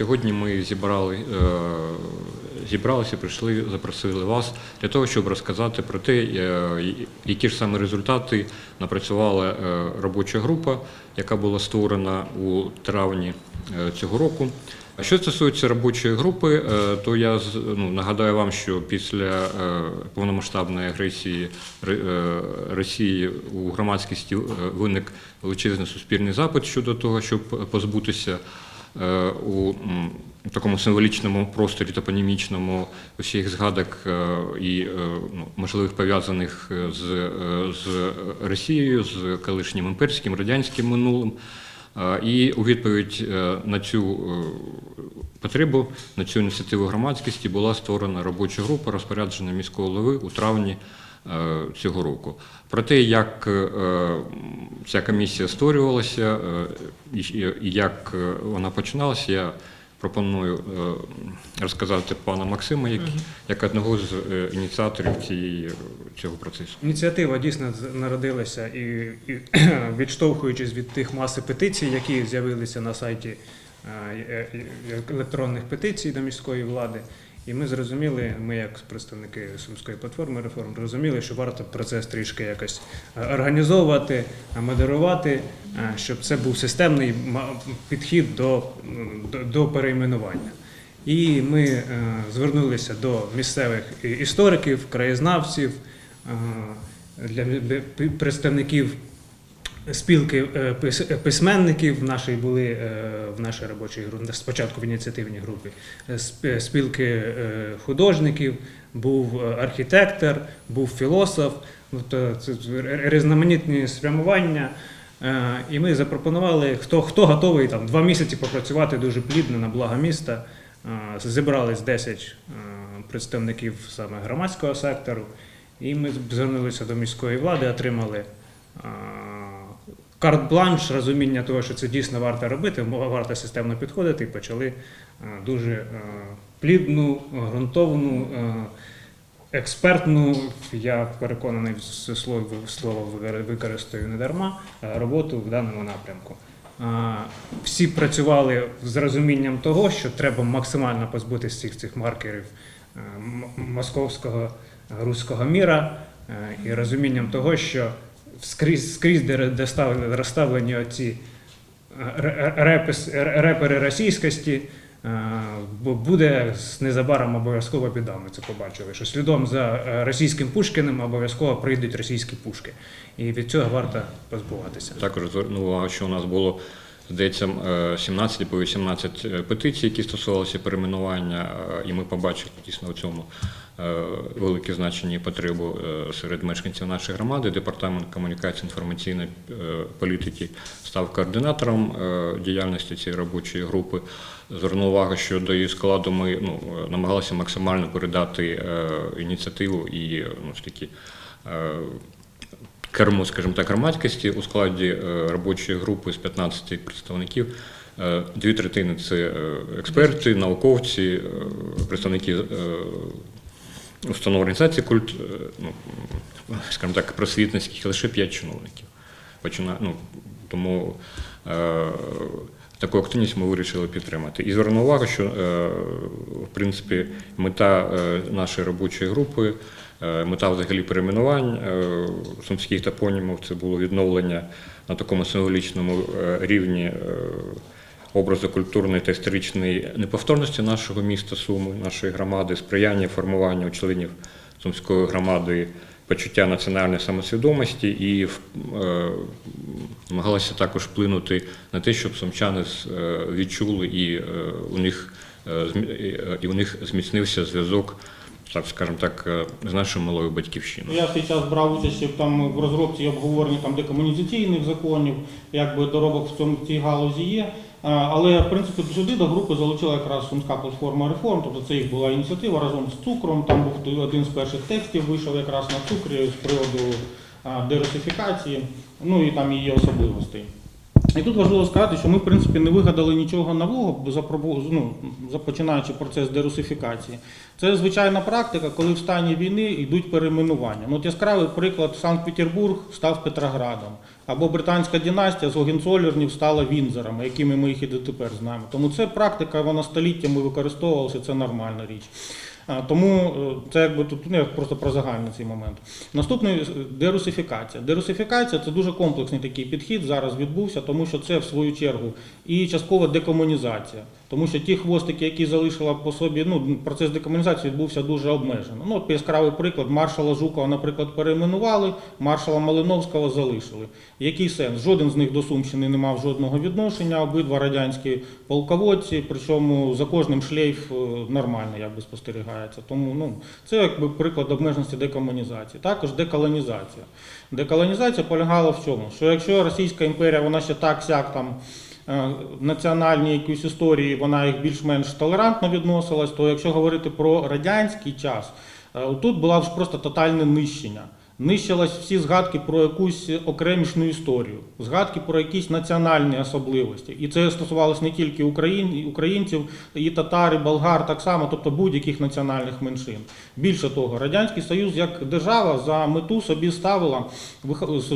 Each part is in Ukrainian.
Сьогодні ми зібрали, е, зібралися, прийшли, запросили вас для того, щоб розказати про те, е, які ж саме результати напрацювала е, робоча група, яка була створена у травні цього року. Що стосується робочої групи, то я ну, нагадаю вам, що після повномасштабної агресії Росії у громадськості виник величезний суспільний запит щодо того, щоб позбутися у такому символічному просторі топонімічному всіх згадок е, і е, ну, можливих пов'язаних е, з, е, з Росією, з колишнім імперським радянським минулим. Е, І у відповідь е, на цю е, потребу, на цю ініціативу громадськості була створена робоча група розпорядження міського голови у травні е, цього року. Про те, як е, ця комісія створювалася е, і як е, вона починалася, я пропоную е, розказати пана Максима, як, як одного з е, ініціаторів цієї, цього процесу. Ініціатива дійсно народилася і, і відштовхуючись від тих маси петицій, які з'явилися на сайті е, е, е, електронних петицій до міської влади. І ми зрозуміли, ми як представники Сумської платформи реформ, розуміли, що варто процес трішки якось е, організовувати, е, модерувати, е, щоб це був системний підхід до, до, перейменування. І ми звернулися до місцевих істориків, краєзнавців, для представників спілки е, пис- письменників були е, в нашій робочій групі, спочатку в ініціативній групі, е, спілки е, художників, був е, архітектор, був філософ, різноманітні спрямування. Е, І ми запропонували, хто, хто готовий там два місяці попрацювати дуже плідно на благо міста. Е, Зібрались 10 е, представників саме громадського сектору, і ми звернулися до міської влади, отримали е, карт-бланш, розуміння того, що це дійсно варто робити, варто системно підходити, і почали е, дуже е, плідну, ґрунтовну, е, експертну, я переконаний, слово, використаю не дарма, роботу в даному напрямку. Всі працювали з розумінням того, що треба максимально позбутися всіх цих маркерів московського руського міра і розумінням того, що скрізь, скрізь де, де ставлені, розставлені оці е, ре- репес, ре- репери російськості, е, бо буде незабаром обов'язково. Ми це побачили. Що слідом за е, російським Пушкіним обов'язково прийдуть російські пушки. І від цього варто позбуватися. Також звернув увагу, що у нас було, здається, е, 17 або 18 е, петицій, які стосувалися перейменування, і ми побачили дійсно в цьому велике значення і потребу е, серед мешканців нашої громади. Департамент комунікації інформаційної е, політики став координатором е, діяльності цієї робочої групи. Звернув увагу, що до її складу ми ну, е, намагалися максимально передати е, ініціативу і е, ну, е, кермо, скажімо так, громадськості у складі е, робочої групи з 15 представників. Е, Дві третини це е, експерти, науковці, е, представники е, установ організації культ, е, ну, скажімо так, просвітницьких, лише 5 чиновників. Почина, ну, тому е, таку активність ми вирішили підтримати. І звернув увагу, що е, в принципі мета е, нашої робочої групи, е, мета взагалі перейменувань е, сумських топонімів це було відновлення на такому символічному е, рівні. е, Образу культурної та історичної неповторності нашого міста Суми, нашої громади, сприяння формуванню у членів Сумської громади почуття національної самосвідомості і е, намагалася також вплинути на те, щоб сумчани е, відчули і е, у них і у них зміцнився зв'язок, так скажімо так, з нашою малою батьківщиною. Я час брав участь там в розробці і обговоренні декомунізаційних законів, якби доробок в цьому цій галузі є. А, Але в принципі сюди до групи залучила якраз Сумська платформа реформ. Тобто це їх була ініціатива разом з цукром. Там був один з перших текстів, вийшов якраз на цукрі з приводу дерусифікації, ну і там її особливостей. І тут важливо сказати, що ми, в принципі, не вигадали нічого нового, ну, започинаючи процес дерусифікації. Це звичайна практика, коли в стані війни йдуть перейменування. Ну, от яскравий приклад Санкт-Петербург став Петроградом, або британська династія з Гогенцоллернів стала Вінзорами, якими ми їх і дотепер знаємо. Тому це практика, вона століттями використовувалася, це нормальна річ. Тому е, це якби тут ну, я просто про загальний цей момент. Наступний е, дерусифікація. Дерусифікація це дуже комплексний такий підхід зараз відбувся, тому що це в свою чергу і часткова декомунізація. Тому що ті хвостики, які залишила по собі, ну процес декомунізації відбувся дуже обмежено. Ну, от яскравий приклад, маршала Жукова, наприклад, перейменували, маршала Малиновського залишили. Який сенс? Жоден з них до Сумщини не мав жодного відношення, обидва радянські полководці, причому за кожним шлейф е, нормально якби спостерігається. Тому ну, це якби приклад обмеженості декомунізації. Також деколонізація. Деколонізація полягала в чому? Що якщо Російська імперія, вона ще так сяк там. Е, Національні якісь історії, вона їх більш-менш толерантно відносилась, то якщо говорити про радянський час, е, тут була ж просто тотальне нищення. Нищились всі згадки про якусь окремішну історію, згадки про якісь національні особливості. І це стосувалося не тільки україн, українців, і татар, і болгар так само, тобто будь-яких національних меншин. Більше того, Радянський Союз як держава за мету собі ставила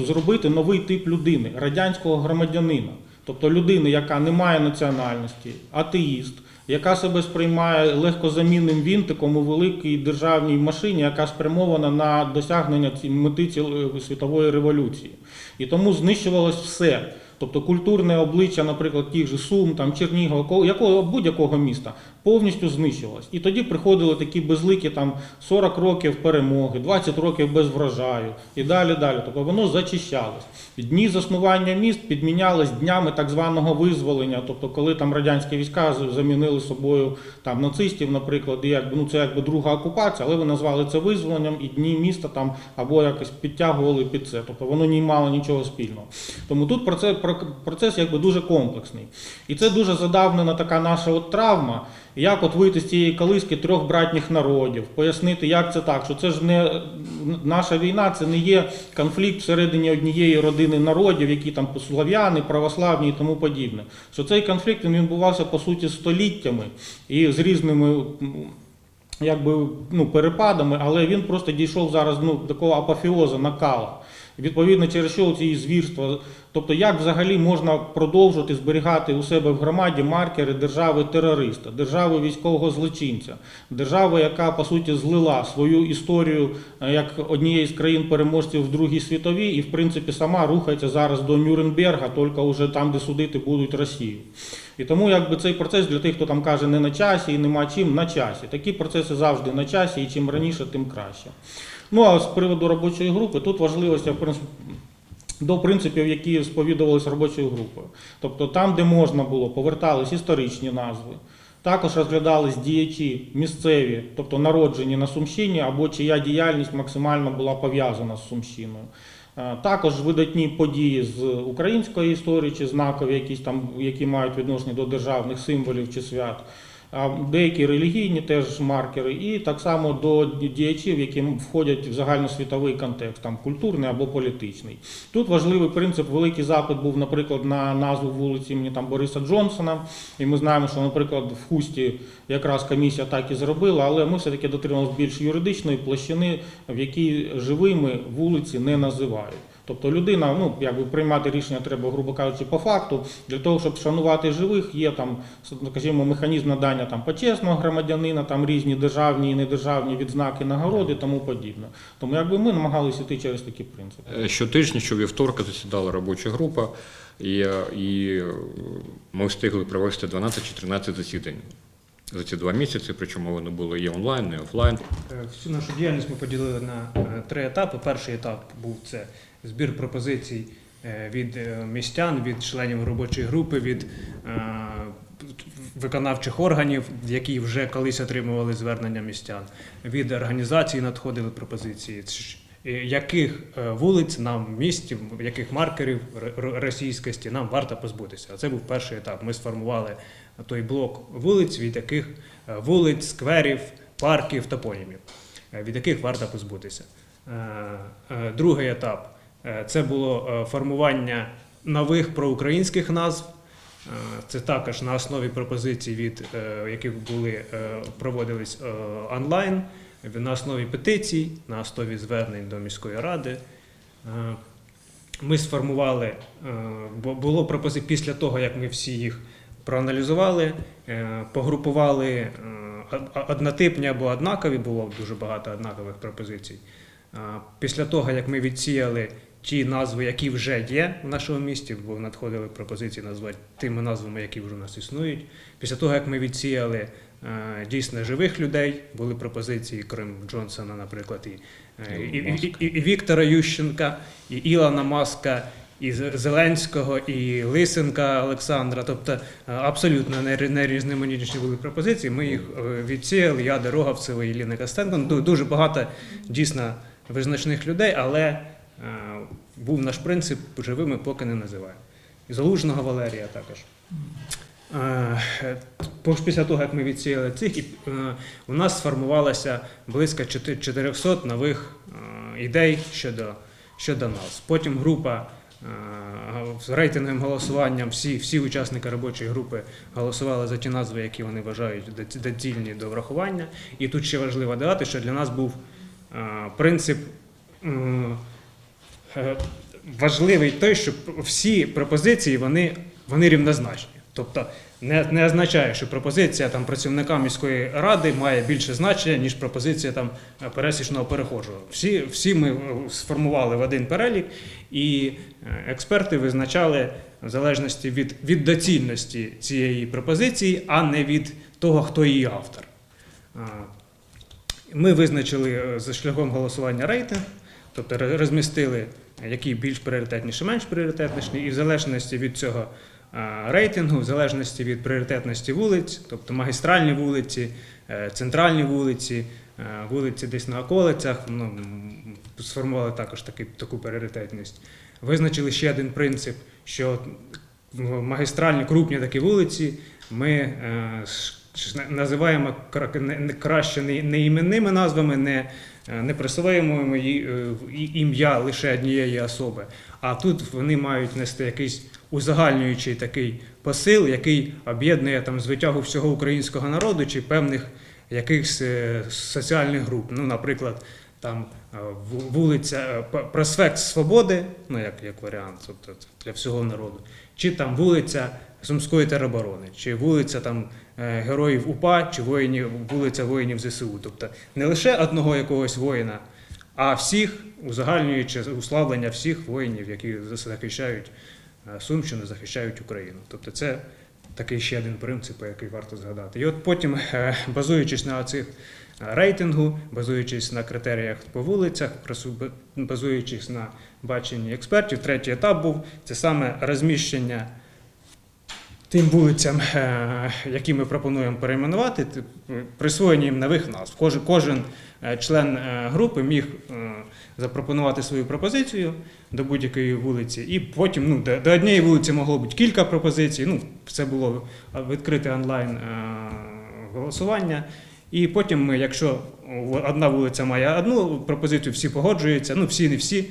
зробити новий тип людини, радянського громадянина. Тобто людини, яка не має національності, атеїст, яка себе сприймає легкозамінним вінтиком у великій державній машині, яка спрямована на досягнення мети цілої світової революції. І тому знищувалось все. Тобто культурне обличчя, наприклад, тих же Сум, там, Чернігова, ко- якого, будь-якого міста, повністю знищувалось. І тоді приходили такі безликі там 40 років перемоги, 20 років без врожаю і далі далі. Тобто воно зачищалось. Дні заснування міст підмінялись днями так званого визволення, тобто коли там радянські війська замінили собою там нацистів, наприклад, і якби ну це якби друга окупація, але ви назвали це визволенням, і дні міста там або якось підтягували під це. Тобто воно не мало нічого спільного. Тому тут процес, процес якби дуже комплексний. І це дуже задавнена така наша от травма. Як от вийти з цієї колиски трьох братніх народів, пояснити, як це так, що це ж не наша війна, це не є конфлікт всередині однієї родини народів, які там слав'яни, православні і тому подібне. Що цей конфлікт він відбувався по суті століттями і з різними якби, ну, перепадами, але він просто дійшов зараз ну, такого апофеозу, накала. Відповідно, через що ці звірства. Тобто, як взагалі можна продовжувати зберігати у себе в громаді маркери держави терориста, держави військового злочинця, держави, яка по суті злила свою історію е, як однієї з країн переможців в Другій світовій, і в принципі сама рухається зараз до Нюрнберга, тільки вже там, де судити будуть Росію. І тому якби цей процес для тих, хто там каже не на часі і нема чим, на часі. Такі процеси завжди на часі, і чим раніше, тим краще. Ну а з приводу робочої групи, тут важливості в принципі, до принципів, які сповідувалися робочою групою. Тобто там, де можна було, повертались історичні назви. Також розглядались діячі місцеві, тобто народжені на Сумщині, або чия діяльність максимально була пов'язана з Сумщиною. Е, Також видатні події з української історії чи знакові, якісь там, які мають відношення до державних символів чи свят. А Деякі релігійні теж маркери, і так само до діячів, які входять в загальносвітовий контекст, там культурний або політичний. Тут важливий принцип, великий запит був, наприклад, на назву вулиці імені там Бориса Джонсона. І ми знаємо, що, наприклад, в Хусті якраз комісія так і зробила, але ми все-таки дотрималися більш юридичної площини, в якій живими вулиці не називають. Тобто людина, ну якби приймати рішення треба, грубо кажучи, по факту. Для того, щоб шанувати живих, є там, скажімо, механізм надання там почесного громадянина, там різні державні і недержавні відзнаки, нагороди тому подібне. Тому якби ми намагалися йти через такі принципи. Е, Щотижня, щовівторка засідала робоча група, і, е, і ми встигли провести 12 чи 13 засідань за ці два місяці, причому вони були і онлайн, і офлайн. Е, Всю нашу діяльність ми поділили на три етапи. Перший етап був це збір пропозицій е, від е, містян, від членів робочої групи, від е, виконавчих органів, які вже колись отримували звернення містян. Від організацій надходили пропозиції. Яких вулиць нам в місті, яких маркерів російськості нам варто позбутися? А Це був перший етап. Ми сформували той блок вулиць, від яких вулиць, скверів, парків, топонімів, від яких варто позбутися. Другий етап це було е, формування нових проукраїнських назв. Е, Це також на основі пропозицій, від е, яких були е, проводились е, онлайн, на основі петицій, на основі звернень до міської ради. Е, Ми сформували, е, було пропозиції після того, як ми всі їх проаналізували, е, погрупували е, однотипні або однакові, було дуже багато однакових пропозицій. Е, Після того, як ми відсіяли ті назви, які вже є в нашому місті, бо надходили пропозиції назвати тими назвами, які вже у нас існують. Після того, як ми відсіяли е, дійсно живих людей, були пропозиції, крім Джонсона, наприклад, і, е, і, і, і, і Віктора Ющенка, і Ілона Маска, і Зеленського, і Лисенка Олександра. Тобто е, абсолютно не- нерізноманітні були пропозиції. Ми їх відсіяли. Я Дороговцева, Іліна Костенко. Ну, ду- Дуже багато дійсно визначних людей, але був наш принцип живими поки не називаємо. І Залужного Валерія також. Е, Після того, як ми відсіяли цих, е, у нас сформувалося близько 400 нових е, ідей щодо, щодо нас. Потім група е, з рейтинговим голосуванням, всі, всі учасники робочої групи голосували за ті назви, які вони вважають доцільні до врахування. І тут ще важливо додати, що для нас був е, принцип. Е, Важливий той, що всі пропозиції вони, вони рівнозначні. Тобто не, не означає, що пропозиція там, працівника міської ради має більше значення, ніж пропозиція там, е, пересічного перехожого. Всі, всі ми е, сформували в один перелік, і експерти визначали в залежності від, від доцільності цієї пропозиції, а не від того, хто її автор. Ми визначили за шляхом голосування рейтинг, тобто розмістили, які більш пріоритетніші, менш пріоритетніші, і в залежності від цього рейтингу, в залежності від пріоритетності вулиць, тобто магістральні вулиці, е, центральні вулиці, е, вулиці десь на околицях, ну, сформували також таки, таку пріоритетність. Визначили ще один принцип, що магістральні крупні такі вулиці ми е, називаємо не- не- краще не, іменними назвами, не, е, не присвоюємо е, ім'я лише однієї особи. А тут вони мають нести якийсь узагальнюючий такий посил, який об'єднує там звитягу всього українського народу чи певних якихось е, соціальних груп. Ну, наприклад, там вулиця Проспект Свободи, ну як, як варіант, тобто для всього народу, чи там вулиця Сумської тероборони, чи вулиця там е, Героїв УПА, чи воїнів, вулиця воїнів ЗСУ. Тобто не лише одного якогось воїна, а всіх, узагальнюючи уславлення всіх воїнів, які захищають е, Сумщину, захищають Україну. Тобто це такий ще один принцип, який варто згадати. І от потім, е, базуючись на цих рейтингу, базуючись на критеріях по вулицях, базуючись на баченні експертів, третій етап був це саме розміщення тим вулицям, е, які ми пропонуємо перейменувати, присвоєння їм нових назв. Кожен, кожен член е, групи міг е, запропонувати свою пропозицію до будь-якої вулиці, і потім ну, до, до однієї вулиці могло бути кілька пропозицій. Ну, це було відкрите онлайн голосування. І потім ми, якщо одна вулиця має одну пропозицію, всі погоджуються, ну всі не всі,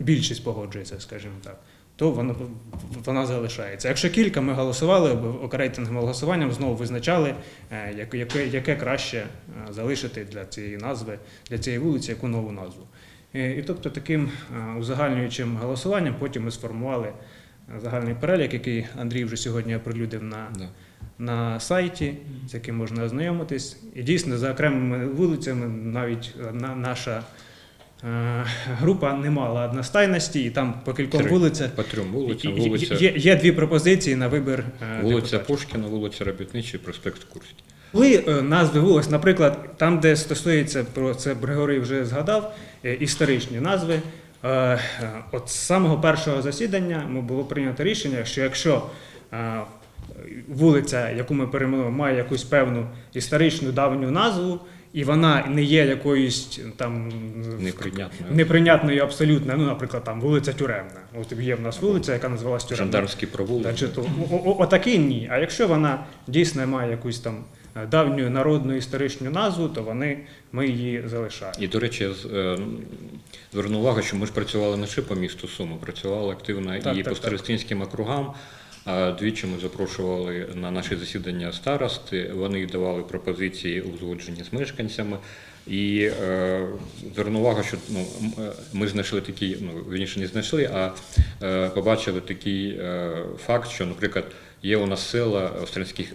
більшість погоджується, скажімо так, то вона, вона залишається. Якщо кілька, ми голосували рейтинговим голосуванням, знову визначали, е, яке, яке, краще е, залишити для цієї назви, для цієї вулиці, яку нову назву. Е, І тобто таким узагальнюючим голосуванням потім ми сформували загальний перелік, який Андрій вже сьогодні оприлюдив на Да. на сайті, з яким можна ознайомитись. І дійсно, за окремими вулицями навіть на, наша група не мала одностайності, і там по кільком Три. вулицях По трьом вулицям. є, Вулиця, є, є дві пропозиції на вибір. е, вулиця депутатів. Пушкіна, вулиця Робітничий, проспект Курський. Були е, назви вулиць, наприклад, там, де стосується про це Григорій вже згадав, е, історичні назви. Е, е, От з самого першого засідання ми було прийнято рішення, що якщо е, вулиця, яку ми перейменуємо, має якусь певну історичну давню назву, і вона не є якоюсь там Неприйнятною. неприйнятною абсолютно, ну, наприклад, там вулиця Тюремна. От є в нас вулиця, яка називалась Тюремна. Жандармський провулок. Да, чи то, о- о- отакий ні. А якщо вона дійсно має якусь там е, давню народну історичну назву, то вони, ми її залишаємо. І, до речі, з- е, зверну увагу, що ми ж працювали не лише по місту Суми, працювали активно Так, і так, по старостинським округам. Двічі ми запрошували на наші засідання старости. Вони давали пропозиції узгоджені з мешканцями. І е, зверну увагу, що ну, е, ми знайшли такий, ну вірніше не знайшли, а е, побачили такий факт, що, наприклад, є у нас села в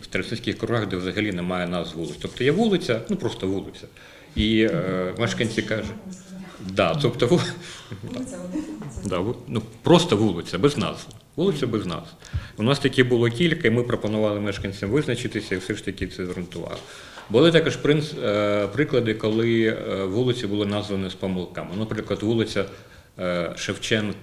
старостинських кругах, де взагалі немає назв вулиць. Тобто є вулиця, ну просто вулиця. І мешканці кажуть, да, тобто Да, ну, просто вулиця, без назв. Вулиця без нас. У нас такі було кілька, і ми пропонували мешканцям визначитися і все ж таки це звернути. Були також принц, е, приклади, коли е, вулиці були названі з помилками. Наприклад, вулиця Шевченко. Шевченк.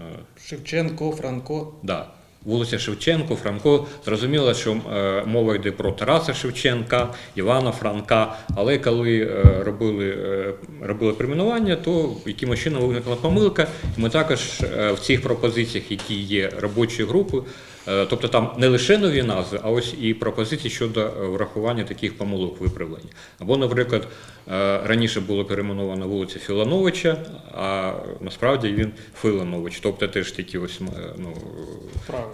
е, Шевченко, Франко. Да. Вулиця Шевченко, Франко. Зрозуміло, що е, мова йде про Тараса Шевченка, Івана Франка. Але коли е, робили, е, робили перейменування, то якимось чином виникла помилка. Ми також в цих пропозиціях, які є робочої групи, тобто там не лише нові назви, а ось і пропозиції щодо е, врахування таких помилок виправлення. Або, наприклад, е, раніше було перейменовано вулиця Філановича, а насправді він Филанович, тобто теж такі ось е, ну,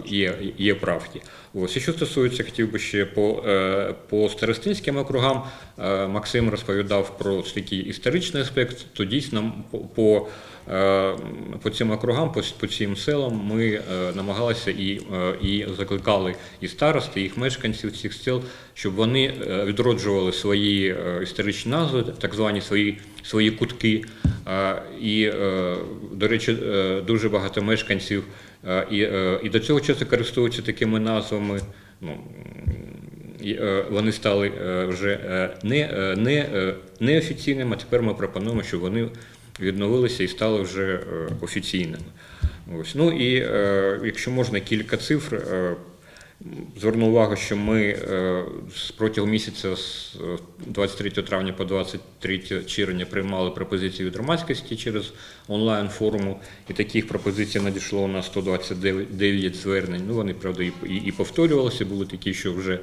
є, є правки. Ось і що стосується, хотів би ще по, е, по старостинським округам, е, Максим розповідав про такий історичний аспект, то дійсно по, по, е, по цим округам, по, по цим селам ми намагалися і, і закликали і старости, і їх мешканців цих сел, щоб вони відроджували свої історичні назви, так звані свої, свої кутки. І, до речі, дуже багато мешканців і, е, і до цього часу користуються такими назвами. Ну, е, вони стали е, вже е, не, е, не, е, неофіційними, а тепер ми пропонуємо, щоб вони відновилися і стали вже е, офіційними. Ось. Ну і е, якщо можна кілька цифр. Е, Зверну увагу, що ми е, протягом місяця з е, 23 травня по 23 червня приймали пропозиції від громадськості через онлайн форуму, і таких пропозицій надійшло у нас 129 звернень. Ну вони правда і, і, повторювалися. Були такі, що вже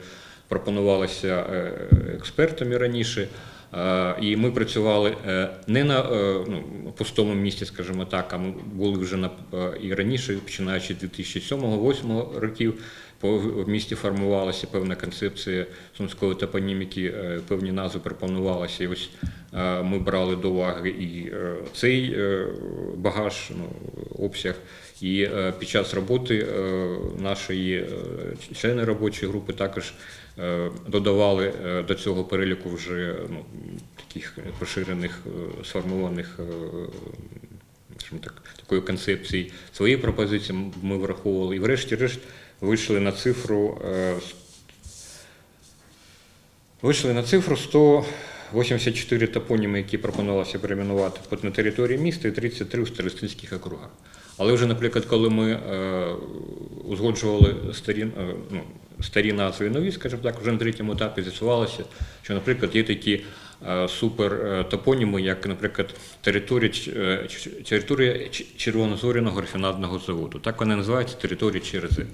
пропонувалися е, експертами раніше. Е, І ми працювали е, не на е, ну, пустому місці, скажімо так, а ми були вже на е, і раніше, починаючи з 2007-2008 років. В місті формувалася певна концепція сумської топоніміки, е, певні назви пропонувалися. І ось е, ми брали до уваги і е, цей багаж, ну, обсяг. І під час роботи нашої члени робочої групи також додавали до цього переліку вже ну, таких поширених сформованих так, такої концепції свої пропозиції ми враховували. І врешті-решт вийшли на цифру е, вийшли на цифру 184 топоніми, які пропонувалося перейменувати на території міста, і 33 у старостинських округах. Але вже, наприклад, коли ми е, узгоджували старі, е, ну, старі назви нові, скажімо так, вже на третьому етапі з'ясувалося, що, наприклад, є такі е, топоніми, як, наприклад, територія, е, територія Червонозоряного рафінадного заводу. Так вона називається територія Черези.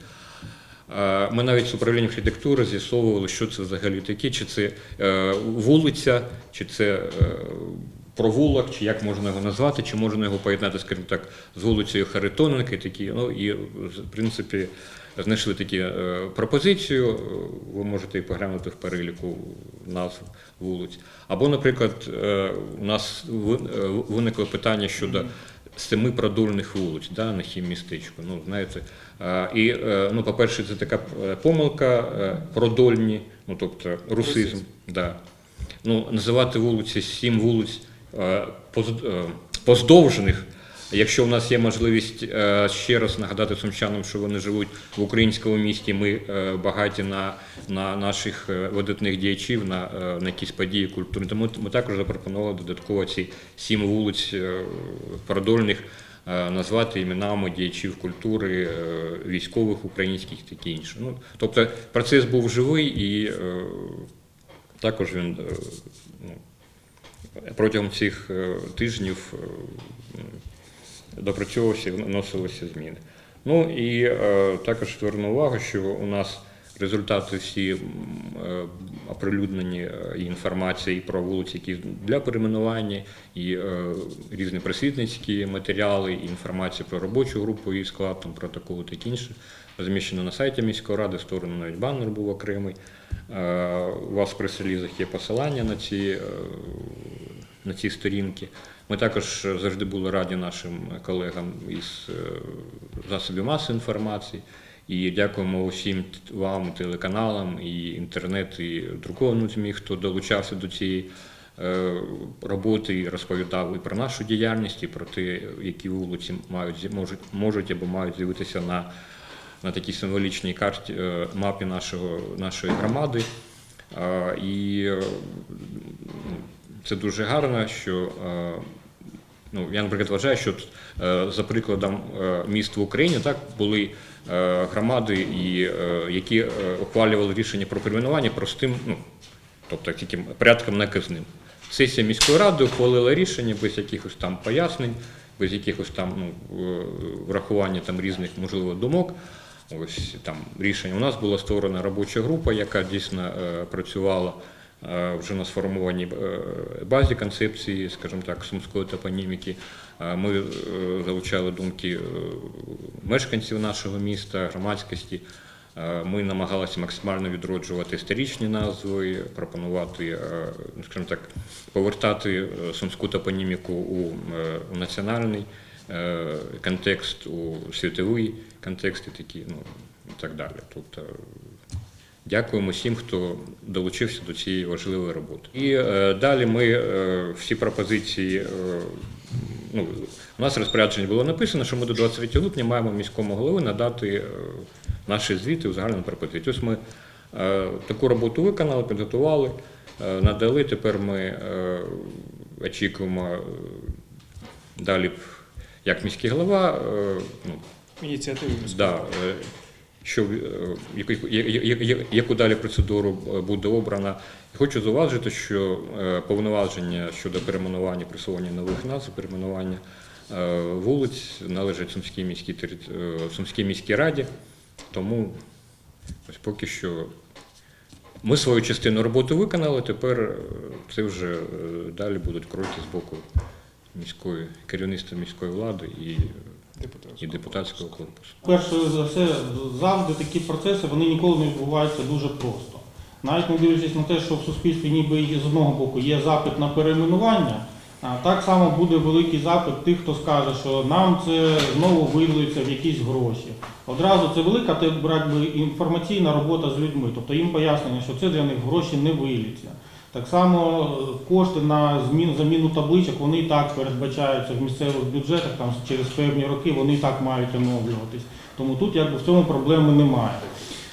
Е, Ми навіть з управлінням архітектури з'ясовували, що це взагалі таке, чи це е, вулиця, чи це е, провулок, чи як можна його назвати, чи можна його поєднати, скажімо так, з вулицею Харитоненка, такі, ну і в принципі знайшли такі е, пропозицію. е, Ви можете і поглянути в переліку назв вулиць. Або, наприклад, е, у нас виникло питання щодо семи продольних вулиць да, на хіммістечку. Ну, знаєте, і, ну, по-перше, це така помилка продольні, ну, тобто русизм. Да. Ну, називати вулиці сім вулиць поз- поздовжених. Якщо в нас є можливість е, ще раз нагадати сумчанам, що вони живуть в українському місті, ми е, багаті на, на наших е, видатних діячів, на, на якісь події культури. Тому ми також запропонували додатково ці сім вулиць продольних назвати іменами діячів культури, військових українських і таке інше. Ну, тобто процес був живий і також він ну, протягом цих тижнів м, допрацьовувався, вносилися зміни. Ну і е, також зверну увагу, що у нас результати всі е, оприлюднені е, і інформація і про вулиці, які для перейменування, і е, різні просвітницькі матеріали, і інформація про робочу групу і склад, там, протоколи та інше. Розміщено на сайті міської ради, створено навіть банер був окремий. Е, У вас в прес-релізах є посилання на ці, е, на ці сторінки. Ми також завжди були раді нашим колегам із е, засобів масової інформації. І дякуємо усім вам, телеканалам, і інтернет, і друковану ЗМІ, хто долучався до цієї е, роботи і розповідав і про нашу діяльність, і про те, які вулиці мають можуть, можуть або мають з'явитися на, на такій символічній карті е, мапі нашого, нашої громади. І е, це дуже гарно, що е, ну, я, наприклад, вважаю, що е, за прикладом е, міст в Україні так були громади, які ухвалювали рішення про перейменування простим, ну, тобто таким порядком наказним. Сесія міської ради ухвалила рішення без якихось там пояснень, без якихось там ну, врахування там різних можливо думок. Ось там рішення. У нас була створена робоча група, яка дійсно працювала вже на сформованій е, базі концепції, скажімо так, сумської топоніміки. Е, Ми е, залучали думки е, мешканців нашого міста, громадськості. Е, Ми намагалися максимально відроджувати історичні назви, пропонувати, е, ну, скажімо так, повертати е, сумську топоніміку у, е, національний е, контекст, у світовий контекст і такі, ну і так далі. Тобто дякуємо всім, хто долучився до цієї важливої роботи. І е, далі ми е, всі пропозиції. Е, ну, у нас в розпорядженні було написано, що ми до 23 липня маємо міському голови надати е, наші звіти у загальному пропозиції. Ось ми е, таку роботу виконали, підготували, е, надали. Тепер ми е, очікуємо е, далі, як міський голова, е, ну, Ініціативи Да, е, що, е, яку, далі процедуру е, буде обрана. Хочу зауважити, що е, повноваження щодо перейменування, присвоєння нових назв, перейменування вулиць належать Сумській міській, Сумській міській раді. Тому ось поки що ми свою частину роботи виконали, тепер це вже далі будуть кроки з боку міської керівництва міської влади і, і депутатського корпусу. Перше за все, завжди такі процеси вони ніколи не відбуваються дуже просто. Навіть не дивлячись на те, що в суспільстві ніби з одного боку є запит на перейменування, а так само буде великий запит тих, хто скаже, що нам це знову вилується в якісь гроші. Одразу це велика те, якби, інформаційна робота з людьми, тобто їм пояснення, що це для них гроші не виліться. Так само е, кошти на зміну заміну табличок вони і так передбачаються в місцевих бюджетах, там через певні роки вони і так мають оновлюватись. Тому тут якби в цьому проблеми немає.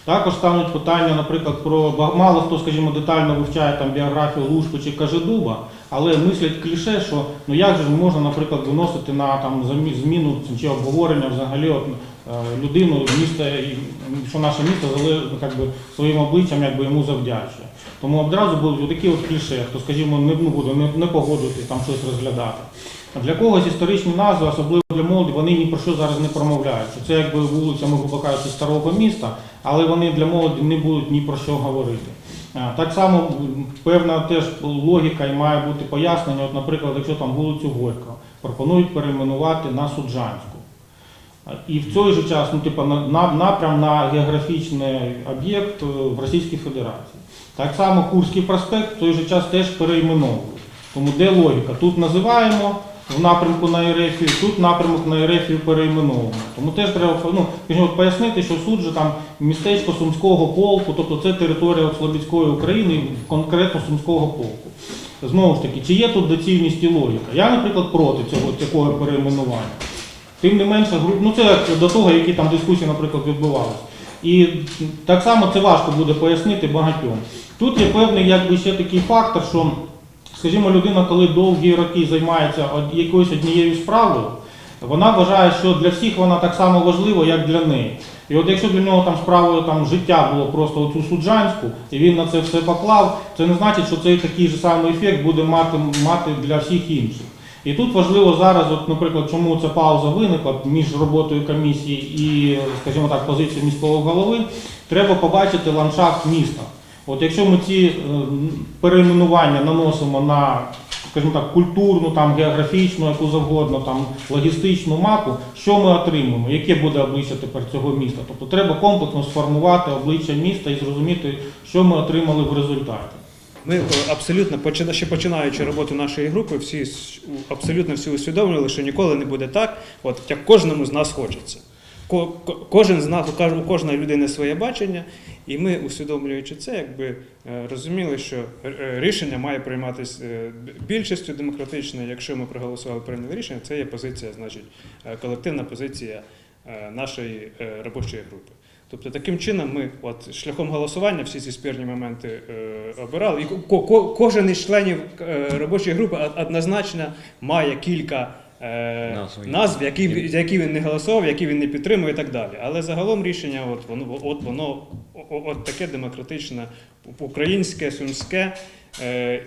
Також стануть питання, наприклад, про мало хто, скажімо, детально вивчає там біографію Лушпи чи Кажедуба, але мислять кліше, що ну як же можна, наприклад, виносити на там зміну чи обговорення взагалі людину міста, що наше місто зале- ну, як би, своїм обличчям якби йому завдячує. Тому одразу будуть такі от кліше, хто, скажімо, не ну, буде не, не погодитись там щось розглядати. А для когось історичні назви, особливо для молоді, вони ні про що зараз не промовляють. Це якби вулиця, ми кажучи, старого міста, але вони для молоді не будуть ні про що говорити. Так само певна теж логіка і має бути пояснення. От, наприклад, якщо там вулицю Горького пропонують перейменувати на Суджанську. І в той же час, ну, типу, на, на- напрям на географічний об'єкт е, в Російській Федерації. Так само Курський проспект в той же час теж перейменовують. Тому де логіка? Тут називаємо в напрямку на Ерефію, тут напрямок на Ерефію перейменовуємо. Тому теж треба ну, пояснити, що суд же там містечко Сумського полку, тобто це територія Слобідської України, конкретно Сумського полку. Знову ж таки, чи є тут доцільність і логіка? Я, наприклад, проти цього такого перейменування. Тим не менше, ну це до того, які там дискусії, наприклад, відбувалися. І так само це важко буде пояснити багатьом. Тут є певний якби ще такий фактор, що, скажімо, людина, коли довгі роки займається якоюсь однією справою, вона вважає, що для всіх вона так само важлива, як для неї. І от якщо для нього там справою там життя було просто оцю суджанську, і він на це все поклав, це не значить, що цей такий же самий ефект буде мати, мати для всіх інших. І тут важливо зараз, от, наприклад, чому ця пауза виникла між роботою комісії і, скажімо так, позицією міського голови, треба побачити ландшафт міста. От якщо ми ці е, перейменування наносимо на, скажімо так, культурну, там, географічну, яку завгодно, там, логістичну мапу, що ми отримуємо? Яке буде обличчя тепер цього міста? Тобто треба комплексно сформувати обличчя міста і зрозуміти, що ми отримали в результаті. Ми е, абсолютно ще починаючи роботу нашої групи, всі абсолютно всі усвідомлювали, що ніколи не буде так, от як кожному з нас хочеться. Ко- ко- Кожен з нас, у кож- кожної людини своє бачення, і ми, усвідомлюючи це, якби е, розуміли, що е, рішення має прийматися більшістю демократичною. Якщо ми проголосували прийняли рішення, це є позиція, значить, колективна позиція нашої робочої групи. Тобто таким чином ми от шляхом голосування всі ці спірні моменти е, обирали. І ко- ко- кожен із членів е, робочої групи однозначно має кілька е, Назв. які, які він не голосував, які він не підтримує і так далі. Але загалом рішення, от воно, от воно от таке демократичне, українське, сумське. е,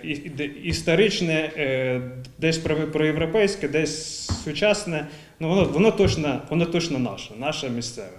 Історичне, е, десь про- проєвропейське, десь сучасне, ну воно, воно, точно, воно точно наше, наше місцеве.